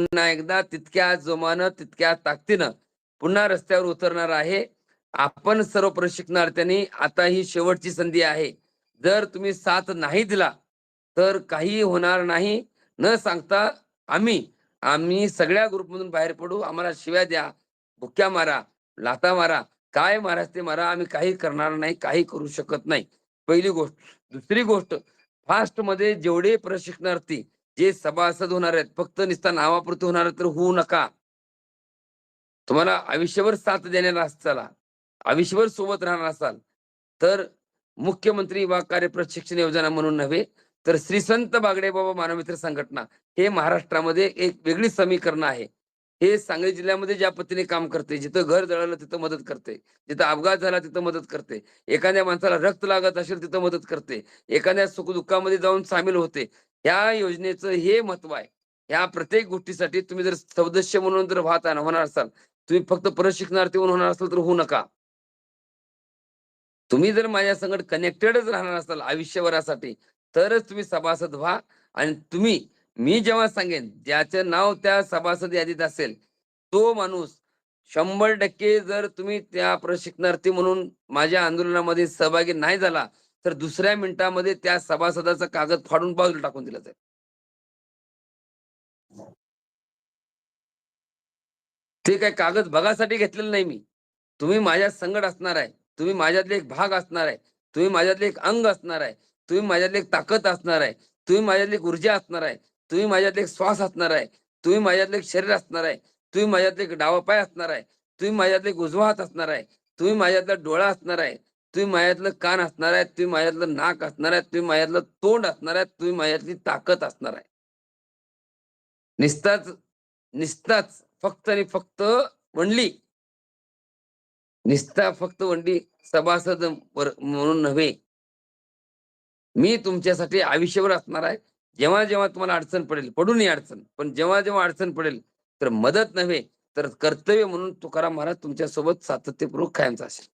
पुन्हा एकदा तितक्या जोमानं तितक्या ताकदीनं पुन्हा रस्त्यावर उतरणार आहे. आपण सर्व प्रशिक्षणार्थ्यांनी आता ही शेवटची संधी आहे. जर तुम्ही साथ नाही दिला तर काही होणार नाही. न सांगता आम्ही आम्ही सगळ्या ग्रुपमधून बाहेर पडू. आम्हाला शिव्या द्या भुक्या मारा लाता मारा. काय मारा ते मारा आम्ही काही करणार नाही काही करू शकत नाही. पहिली गोष्ट दुसरी गोष्ट फास्टमध्ये जेवढे प्रशिक्षणार्थी जे सभासद होणार आहेत फक्त निस्ता नावापुरते होणार तर होऊ नका. तुम्हाला आयुष्यभर साथ देणारा असाल आयुष्यभर सोबत राहणार असाल तर मुख्यमंत्री वा कार्य प्रशिक्षण योजना म्हणून नव्हे तर श्रीसंत बागडे बाबा मानवमित्र संघटना हे महाराष्ट्रामध्ये एक वेगळी समीकरण आहे. हे सांगली जिल्ह्यामध्ये ज्या पद्धतीने काम करते जिथं घर जळालं तिथं मदत करते जिथं अपघात झाला तिथं मदत करते एखाद्या माणसाला रक्त लागत असेल तिथं मदत करते एखाद्या सुखदुःखामध्ये जाऊन सामील होते या योजनेचं हे महत्त्व आहे. ह्या प्रत्येक गोष्टीसाठी तुम्ही जर सदस्य म्हणून जर वाहत होणार असाल तुम्ही फक्त प्रशिक्षणार्थी म्हणून होणार असाल तर होऊ नका. तुम्ही जर माझ्या संगत कनेक्टेडच राहणार असाल आयुष्यभरासाठी तरच तुम्ही सभासद व्हा आणि तुम्ही मी जेव्हा सांगेन ज्याचं नाव त्या सभासद यादीत असेल तो माणूस शंभर टक्के जर तुम्ही त्या प्रशिक्षणार्थी म्हणून माझ्या आंदोलनामध्ये सहभागी नाही झाला तर दुसऱ्या मिनिटामध्ये त्या सभासदाचा कागद फाडून बाजूला टाकून दिला जाईल ते काय कागद बघासाठी घेतलेलं नाही मी तुम्ही माझ्या संगत असणार आहे तुम्ही माझ्यातले एक भाग असणार आहे तुम्ही माझ्यातले एक अंग असणार आहे तुम्ही माझ्यातले एक ताकद असणार आहे तुम्ही माझ्यातली एक ऊर्जा असणार आहे तुम्ही माझ्यातले एक श्वास असणार आहे तुम्ही माझ्यातले एक शरीर असणार आहे तुम्ही माझ्यातले एक डावा पाय असणार आहे तुम्ही माझ्यातले एक उजवा हात असणार आहे तुम्ही माझ्यातला डोळा असणार आहे तुम्ही माझ्यातलं कान असणार आहे तुम्ही माझ्यातलं नाक असणार आहे तुम्ही माझ्यातलं तोंड असणार आहे तुम्ही माझ्यातली ताकद असणार आहे. निस्ताच निस्ताच फक्त आणि फक्त म्हणली निस्ता फक्त वंडी सभासद म्हणून नव्हे. मी तुमच्यासाठी आयुष्यभर असणार आहे. जेव्हा जेव्हा तुम्हाला अडचण पडेल पडू नये अडचण पण जेव्हा जेव्हा अडचण पडेल तर मदत नव्हे तर कर्तव्य म्हणून तुकाराम महाराज तुमच्यासोबत सातत्यपूर्वक कायमचा असेल.